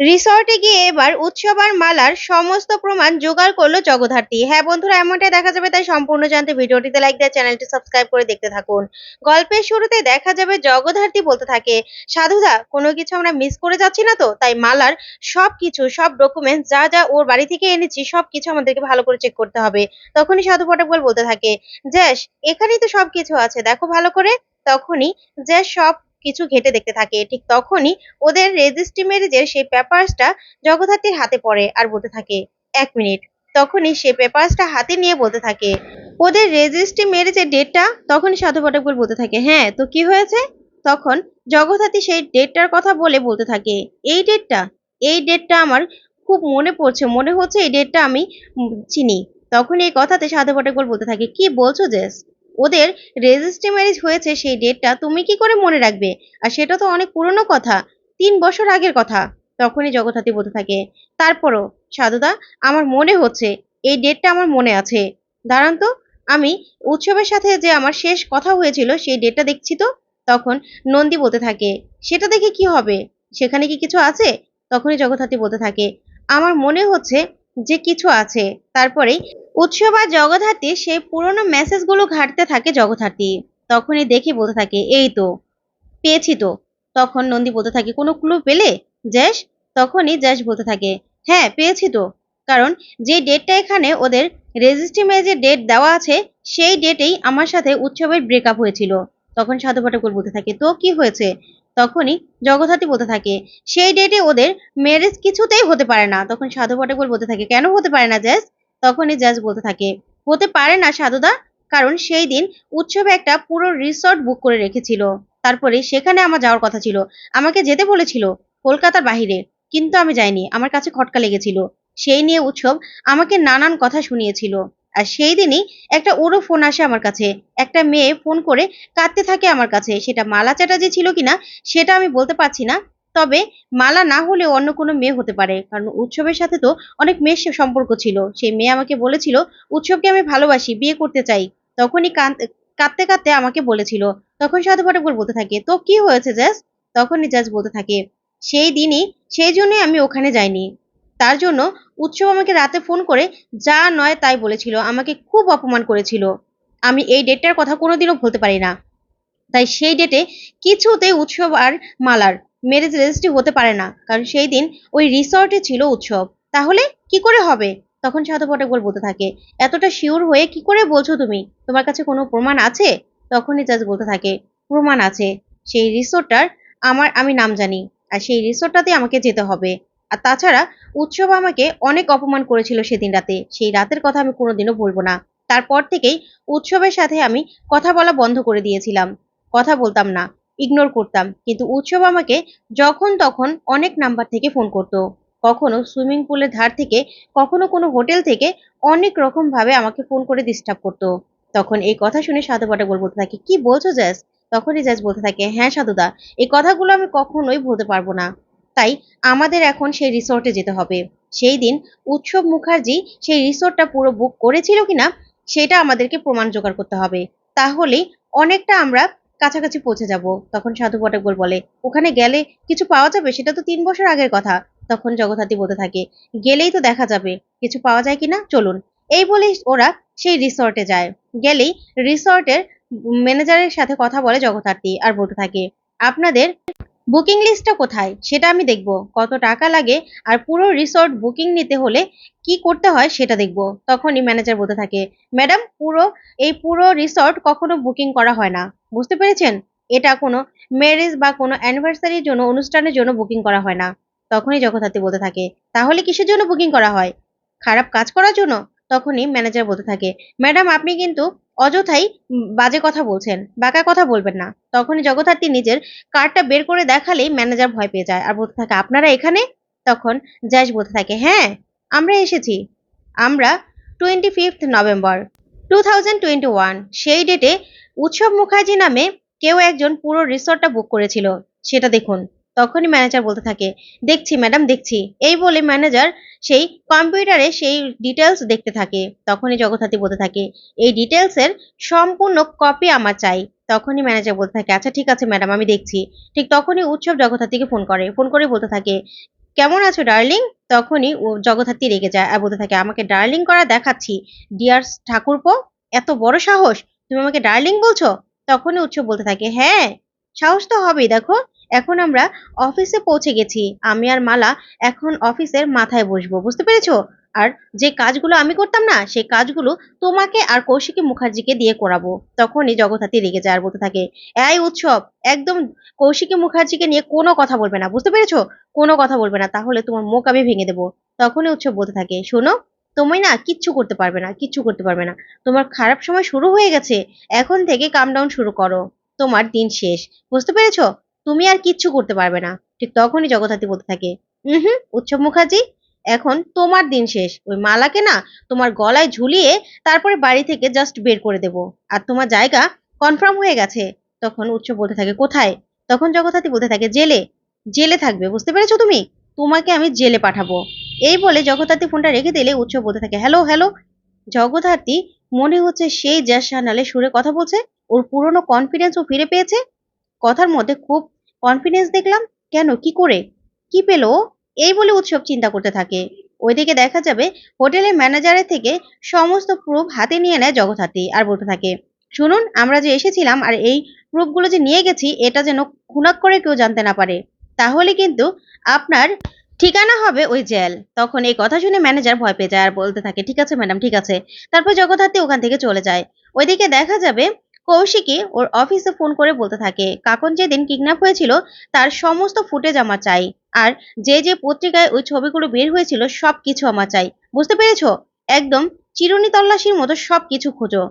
রিসর্টে গিয়ে এবার উৎসব আর মালার সমস্ত প্রমাণ জোগাড় করল জগদ্ধাত্রী। হ্যাঁ বন্ধুরা, এমনটাই দেখা যাবে, তাই সম্পূর্ণ জানতে ভিডিওটিতে লাইক দেয় চ্যানেলটি সাবস্ক্রাইব করে দেখতে থাকুন। গল্পের শুরুতে দেখা যাবে জগদ্ধাত্রী বলতে থাকে, সাধুদা, কোনো কিছু আমরা মিস করে যাচ্ছি না তো? তাই মালার সব কিছু সব ডকুমেন্টস যা যা ওর বাড়ি থেকে এনেছি সব কিছু আমাদেরকে ভালো করে চেক করতে হবে। তখনই সাধু পটকবল বলতে থাকে জ্যাস এখানেই তো সব কিছু আছে, দেখো ভালো করে। তখনই জ্যাস সব কিছু ঘেটে দেখতে থাকে। ঠিক তখনই ওদের রেজিস্ট্রি ম্যারেজের সেই পেপারসটা জগদ্ধাত্রীর হাতে পড়ে আর বলতে থাকে, এক মিনিট। তখনই সে পেপারসটা হাতে নিয়ে বলতে থাকে, ওদের রেজিস্ট্রি ম্যারেজের ডেটটা? তখনই সাধু পটকবল বলতে থাকে হ্যাঁ তো কি হয়েছে? তখন জগদ্ধাত্রী সেই ডেটটার কথা বলে বলতে থাকে, এই ডেটটা? এই ডেটটা আমার খুব মনে পড়ছে, মনে হচ্ছে এই ডেটটা আমি চিনি। তখন এই কথাতে সাধু পটকবল বলতে থাকে, কি বলছো জেস? ওদের রেজিস্ট্রি ম্যারেজ হয়েছে সেই ডেটটা তুমি কি করে মনে রাখবে? আর সেটা তো অনেক পুরনো কথা, তিন বছর আগের কথা। তখনই জগদ্ধাত্রী বলতে থাকে, তারপরও সাধুদা, আমার মনে হচ্ছে এই ডেটটা আমার মনে আছে। দাঁড়ান তো, আমি উৎসবের সাথে যে আমার শেষ কথা হয়েছিল সেই ডেটটা দেখছি তো? তখন নন্দী বলতে থাকে, সেটা দেখে কি হবে? সেখানে কি কিছু আছে? তখনই জগদ্ধাত্রী বলতে থাকে, আমার মনে হচ্ছে যে কিছু আছে। তারপরেই উৎসব আর জগদ্ধাত্রী সেই পুরনো মেসেজগুলো ঘাটতে থাকে জগদ্ধাত্রী। তখনই দেখে বলতে থাকে, এই তো, পেয়েছি তো। তখন নন্দী বলতে থাকে, কোনো ক্লু পেলে? জ্যাস তখনই জ্যাস বলতে থাকে হ্যাঁ পেয়েছি তো। কারণ যে ডেটটা এখানে ওদের রেজিস্ট্রি ম্যারেজের ডেট দেওয়া আছে, সেই ডেটেই আমার সাথে উৎসবের ব্রেকআপ হয়েছিল। তখন সাধু পাঠকর বলতে থাকে, তো কি হয়েছে? তখনই জগদ্ধাত্রী বলতে থাকে, সেই ডেটে ওদের ম্যারেজ কিছুতেই হতে পারে না। তখন সাধু পাঠকর বলতে থাকে, কেন হতে পারে না জ্যাস তখনই জাজ বলতে থাকে, হতে পারে না সাধুদা, কারণ সেই দিন উৎসবে একটা পুরো রিসর্ট বুক করে রেখেছিল। তারপরে সেখানে আমার যাওয়ার কথা ছিল, আমাকে যেতে বলেছিল কলকাতার বাহিরে, কিন্তু আমি যাইনি, আমার কাছে খটকা লেগেছিল। সেই নিয়ে উৎসব আমাকে নানান কথা শুনিয়েছিল। আর সেই দিনই একটা ওরও ফোন আসে আমার কাছে, একটা মেয়ে ফোন করে কাঁদতে থাকে আমার কাছে, সেটা মালা চ্যাটার্জি ছিল কিনা, সেটা আমি বলতে পারছি না তবে মালা না হলে অন্য কোনো মেয়ে হতে পারে। কারণ উৎসবের সাথে তো অনেক মেয়ের সম্পর্ক ছিল। সেই মেয়ে আমাকে বলেছিল, উৎসবকে আমি ভালোবাসি, বিয়ে করতে চাই। তখনই কাঁদ- কাঁদতে কাঁদতে আমাকে বলেছিল, তখন সাধু পাঠকবর বলতে থাকে, তো কি হয়েছে জ্যাস তখনই জাজ বলতে থাকে, সেই দিনই, সেই জন্যই আমি ওখানে যাইনি। তার জন্য উৎসব আমাকে রাতে ফোন করে, যা নয় তাই বলেছিল, আমাকে খুব অপমান করেছিল। আমি এই ডেটটার কথা কোনোদিনও ভুলতে পারি না। তাই সেই ডেটে কিছুতেই উৎসব আর মালার ম্যারেজ রেজিস্ট্রি হতে পারে না। কারণ সেই দিন ওই রিসর্টে ছিল উৎসব। তাহলে কি করে হবে? তখন সাধু পটকবল বলতে থাকে, এতটা শিওর হয়ে কি করে বলছো তুমি? তোমার কাছে কোনো প্রমাণ আছে? তখনই জাজ বলতে থাকে, প্রমাণ আছে। সেই রিসোর্টটার আমার, আমি নাম জানি। আর সেই রিসোর্টটাতে আমাকে যেতে হবে। আর তাছাড়া উৎসব আমাকে অনেক অপমান করেছিল সেদিন রাতে। সেই রাতের কথা আমি কোনোদিনও বলব না। তারপর থেকেই উৎসবের সাথে আমি কথা বলা বন্ধ করে দিয়েছিলাম। কথা বলতাম না। ইগনোর করতাম। কিন্তু উৎসব আমাকে যখন তখন অনেক নাম্বার থেকে ফোন করতো। কখনো সুইমিং পুলের ধার থেকে, কখনো কোনো হোটেল থেকে অনেক রকম ভাবে আমাকে ফোন করে ডিস্টার্ব করতো। তখন এই কথা শুনে সাধু পাঠক বলতে থাকে, কি বলছো জ্যাস তখনই জ্যাস বলতে থাকে হ্যাঁ সাধুদা, এই কথাগুলো আমি কখনোই ভুলতে পারব না। তাই আমাদের এখন সেই রিসোর্টে যেতে হবে। সেই দিন উৎসব মুখার্জি সেই রিসোর্টটা পুরো বুক করেছিল কিনা, সেটা আমাদেরকে প্রমাণ জোগাড় করতে হবে। তাহলেই অনেকটা আমরা কাছাকাছি পৌঁছে যাব। তখন সাধু পটকবল বলে, ওখানে গেলে কিছু পাওয়া যাবে? সেটা তো তিন বছর আগের কথা। তখন জগদ্ধাত্রী বলতে থাকে, গেলেই তো দেখা যাবে। কিছু পাওয়া যায় কিনা? চলুন। এই বলেই ওরা সেই রিসর্টে যায়। গেলেই রিসর্টের ম্যানেজারের সাথে কথা বলে জগদ্ধাত্রী আর বলতে থাকে, আপনাদের বুকিং লিস্টটা কোথায়? সেটা আমি দেখব। কত টাকা লাগে? আর পুরো রিসর্ট বুকিং নিতে হলে কি করতে হয় সেটা দেখব। তখনই ম্যানেজার বলতে থাকে, ম্যাডাম, পুরো, এই পুরো রিসর্ট কখনো বুকিং করা হয় না। বুঝতে পেরেছেন? এটা কোনো ম্যারেজ বা কোনো অ্যানিভার্সারির জন্য, অনুষ্ঠানের জন্য বুকিং করা হয় না। তখনই জগদ্ধাত্রী বলতে থাকে, তাহলে কিসের জন্য বুকিং করা হয়? খারাপ কাজ করার জন্য? তখনই ম্যানেজার বলতে থাকে, ম্যাডাম, আপনি কিন্তু অযথাই বাজে কথা বলছেন, বাঁকা কথা বলবেন না। তখনই জগদ্ধাত্রী নিজের কার্ডটা বের করে দেখালেই ম্যানেজার ভয় পেয়ে যায় আর বলতে থাকে, আপনারা এখানে? তখন জ্যাস বলতে থাকে হ্যাঁ আমরা এসেছি। আমরা টোয়েন্টি ফিফথ নভেম্বর টু সেই ডেটে উৎসব মুখার্জি নামে কেউ একজন পুরো রিসর্টটা বুক করেছিল, সেটা দেখুন। তখনই ম্যানেজার বলতে থাকে, দেখছি ম্যাডাম দেখছি। এই বলে ম্যানেজার সেই কম্পিউটারে সেই ডিটেলস দেখতে থাকে। তখনই জগদ্ধাত্রী বলতে থাকে, এই ডিটেলসের সম্পূর্ণ কপি আমার চাই। তখনই ম্যানেজার বলতে থাকে আচ্ছা ঠিক আছে ম্যাডাম আমি দেখছি। ঠিক তখনই উৎসব জগদ্ধাত্রীকে ফোন করে ফোন করে বলতে থাকে কেমন আছো, ডার্লিং? তখনই ও জগদ্ধাত্রী রেগে যায় আর বলতে থাকে, আমাকে ডার্লিং করা দেখাচ্ছি। ডিয়ার ঠাকুরপো, এত বড় সাহস? তুমি আমাকে ডার্লিং বলছো? তখনই উৎসব বলতে থাকে হ্যাঁ সাহস তো হবেই, দেখো। এখন আমরা অফিসে পৌঁছে গেছি। আমি আর মালা এখন অফিসের মাথায় বসবো, বুঝতে পেরেছ? আর যে কাজগুলো আমি করতাম না, সেই কাজগুলো তোমাকে আর কৌশিকী মুখার্জিকে দিয়ে করাবো। তখনই জগদ্ধাত্রী রেগে যায় আর বলতে থাকে, এই উৎসব, একদম কৌশিকী মুখার্জিকে নিয়ে কোনো কথা বলবে না, বুঝতে পেরেছ? কোনো কথা বলবে না, তাহলে তোমার মুখ আমি ভেঙে দেবো। তখনই উৎসব বলতে থাকে, শোনো, তুমি না কিচ্ছু করতে পারবে না, কিচ্ছু করতে পারবে না। তোমার খারাপ সময় শুরু হয়ে গেছে, এখন থেকে কাম ডাউন শুরু করো। তোমার দিন শেষ, বুঝতে পেরেছ? তুমি আর কিচ্ছু করতে পারবে না। ঠিক তখনই জগদ্ধাত্রী বলতে থাকে হুম উৎসব মুখার্জি, এখন তোমার দিন শেষ। ওই মালাকে না তোমার গলায় ঝুলিয়ে তারপরে বাড়ি থেকে জাস্ট বের করে দেব। আর তোমার জায়গা কনফার্ম হয়ে গেছে। তখন উৎসব বলতে থাকে, কোথায়? তখন জগদ্ধাত্রী বলতে থাকে, জেলে জেলে থাকবে, বুঝতে পেরেছ তুমি? তোমাকে আমি জেলে পাঠাবো। এই বলে জগদ্ধাত্রী ফোনটা রেখে দিলে উৎসব বলতে থাকে, হ্যালো হ্যালো। জগদ্ধাত্রী মনে হচ্ছে সেই জ্যাস সানালে সুরে কথা বলছে, ওর পুরনো কনফিডেন্স ও ফিরে পেয়েছে। কথার মধ্যে খুব কনফিডেন্স দেখলাম, কেন, কি করে, কি পেল? এই বলে উৎসব চিন্তা করতে থাকে। ওইদিকে দেখা যাবে, হোটেলের ম্যানেজারের থেকে সমস্ত প্রুফ হাতে নিয়ে নেয় জগদ্ধাত্রী আর বলতে থাকে, শুনুন, আমরা যে এসেছিলাম আর এই প্রুফগুলো যে নিয়ে গেছি, এটা যেন খুনাক করে কেউ জানতে না পারে। তাহলে কিন্তু আপনার ঠিকানা হবে ওই জেল। তখন এই কথা শুনে ম্যানেজার ভয় পেয়ে যায় আর বলতে থাকে, ঠিক আছে ম্যাডাম, ঠিক আছে। তারপর জগদ্ধাত্রী ওখান থেকে চলে যায়। ওইদিকে দেখা যাবে কৌশিকী ওর অফিসে ফোন করে বলতে থাকে, কাকন যেদিন কিডন্যাপ হয়েছিল, তার সমস্ত ফুটেজ আমার চাই, আর যে যে পত্রিকায় ওই ছবিগুলো বের হয়েছিল সব কিছু আমার চাই। বুঝতে পেরেছ? একদম চিরুনি তল্লাশির মতো সব কিছু খোঁজো।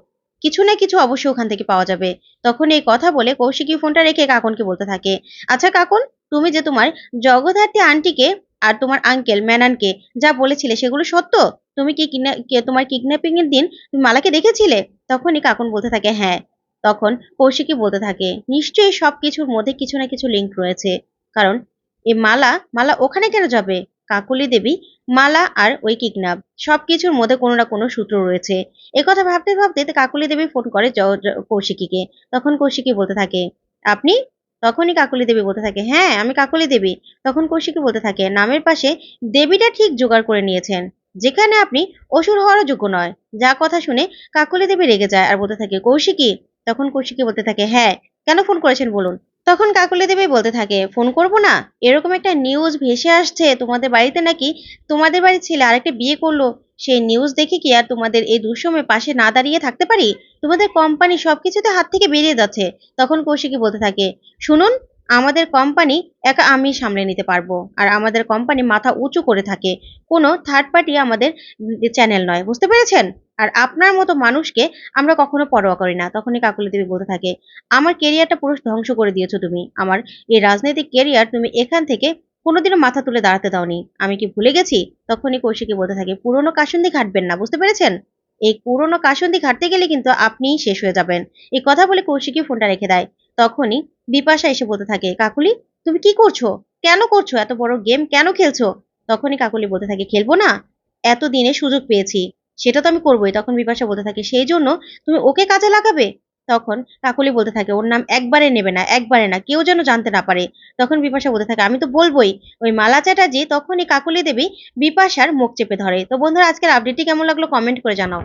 কিছু না কিছু অবশ্যই ওখান থেকে পাওয়া যাবে। তখন এই কথা বলে কৌশিকী ফোনটা রেখে কাকনকে বলতে থাকে আচ্ছা কাকন, তুমি যে তোমার জগদ্ধাত্রী আন্টিকে আর তোমার আঙ্কেল ম্যানানকে যা বলেছিলে সেগুলো সত্য? তুমি কে- তোমার কিডন্যাপিং এর দিন তুমি মালাকে দেখেছিলে? তখনই কাকন বলতে থাকে হ্যাঁ তখন কৌশিকী বলতে থাকে, নিশ্চয়ই সব কিছুর মধ্যে কিছু না কিছু লিঙ্ক রয়েছে। কারণ, এ মালা মালা ওখানে কেন যাবে? কাকুলি দেবী, মালা আর ওই কিকনাব সব কিছুর মধ্যে কোনো না কোনো সূত্র রয়েছে। কথা ভাবতে ভাবতে কাকুলি দেবী ফোন করে কৌশিকীকে। তখন কৌশিকী বলতে থাকে, আপনি? তখনই কাকুলি দেবী বলতে থাকে হ্যাঁ আমি কাকুলি দেবী। তখন কৌশিকী বলতে থাকে, নামের পাশে দেবীটা ঠিক জোগাড় করে নিয়েছেন, যেখানে আপনি অসুর হওয়ারও যোগ্য নয়। যা কথা শুনে কাকুলি দেবী রেগে যায় আর বলতে থাকে, কৌশিকী তখন কৌশিকী বলতে থাকে হ্যাঁ কেন ফোন করেছেন বলুন? তখন কাকুলি দেবী বলতে থাকে, ফোন করব না? এরকম একটা নিউজ ভেসে আসছে, তোমাদের বাড়িতে নাকি তোমাদের বাড়ির ছেলে আরেকটা বিয়ে করল। সেই নিউজ দেখে কি আর তোমাদের এই দুঃসময় পাশে না দাঁড়িয়ে থাকতে পারি? তোমাদের কোম্পানি সব কিছুতে হাত থেকে বেরিয়ে যাচ্ছে। তখন কৌশিকী বলতে থাকে, শুনুন, আমাদের কোম্পানি একা আমি সামলে নিতে পারব, আর আমাদের কোম্পানি মাথা উঁচু করে থাকে। কোনো থার্ড পার্টি আমাদের চ্যানেল নয়, বুঝতে পেরেছেন? আর আপনার মতো মানুষকে আমরা কখনো পরোয়া করি না। তখনই কাকুলি দেবী বলতে থাকে, আমার কেরিয়ারটা পুরো ধ্বংস করে দিয়েছ তুমি। আমার এই রাজনৈতিক কেরিয়ার তুমি এখান থেকে কোনোদিনও মাথা তুলে দাঁড়াতে দাওনি। আমি কি ভুলে গেছি? তখনই কৌশিকী বলতে থাকে, পুরনো কাসন্দি ঘাটবেন না, বুঝতে পেরেছেন? এই পুরনো কাসন্দি ঘাটতে গেলে কিন্তু আপনিই শেষ হয়ে যাবেন। এই কথা বলে কৌশিকী ফোনটা রেখে দেয়। তখনই বিপাশা এসে বলতে থাকে, কাকুলি, তুমি কি করছ? কেন করছ? এত বড় গেম কেন খেলছো? তখনই কাকুলি বলতে থাকে, খেলব না? এত দিনে সুযোগ পেয়েছি। সেটা তো আমি করবোই, তখন বিপাশা বলতে থাকে, সেই জন্য তুমি ওকে কাজে লাগাবে? তখন কাকলি বলতে থাকে, ওর নাম একবারে নেবে না, একবারে না, কেউ যেন জানতে না পারে। তখন বিপাশা বলতে থাকে, আমি তো বলবোই, ওই মালা চ্যাটার্জি তখনই কাকলি দেবী বিপাশার মুখ চেপে ধরে। তো বন্ধুরা, আজকের আপডেটটি কেমন লাগল কমেন্ট করে জানাও।